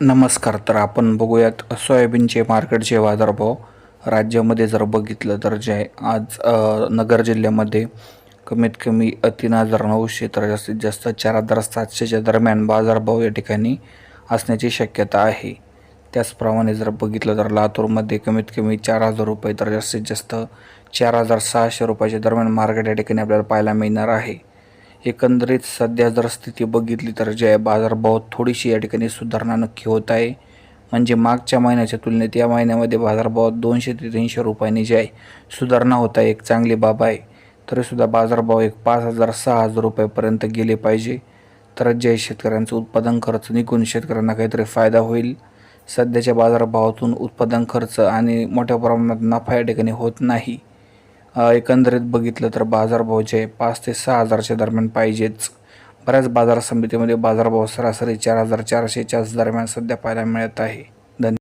नमस्कार तर आपण बघूयात सोयाबीनचे मार्केटचे बाजारभाव. राज्यामध्ये जर बघितलं तर जे आहे आज नगर जिल्ह्यामध्ये कमीत कमी तीन हजार नऊशे तर जास्तीत जास्त चार हजार सातशेच्या दरम्यान बाजारभाव या ठिकाणी असण्याची शक्यता आहे. त्याचप्रमाणे जर बघितलं तर लातूरमध्ये कमीत कमी चार हजार रुपये तर जास्तीत जास्त चार हजार सहाशे रुपयाच्या दरम्यान मार्केट या ठिकाणी आपल्याला पाहायला मिळणार आहे. एकंदरीत सध्या जर स्थिती बघितली तर जय बाजारभाव थोडीशी या ठिकाणी सुधारणा नक्की होत आहे. म्हणजे मागच्या महिन्याच्या तुलनेत या महिन्यामध्ये बाजारभावात दोनशे ते तीनशे रुपयांनी जे आहे सुधारणा होत आहे. एक चांगली बाब आहे. तरीसुद्धा बाजारभाव एक पाच हजार सहा हजार रुपयापर्यंत गेले पाहिजे. तरच जे शेतकऱ्यांचं उत्पादन खर्च निघून शेतकऱ्यांना काहीतरी फायदा होईल. सध्याच्या बाजारभावातून उत्पादन खर्च आणि मोठ्या प्रमाणात नफा या ठिकाणी होत नाही. एकंदरीत बघितलं तर बाजारभाव जे पाच ते सहा हजारच्या दरम्यान पाहिजेच. बऱ्याच बाजार समितीमध्ये बाजारभाव सरासरी चार हजार चारशेच्याच दरम्यान सध्या पाहायला मिळत आहे.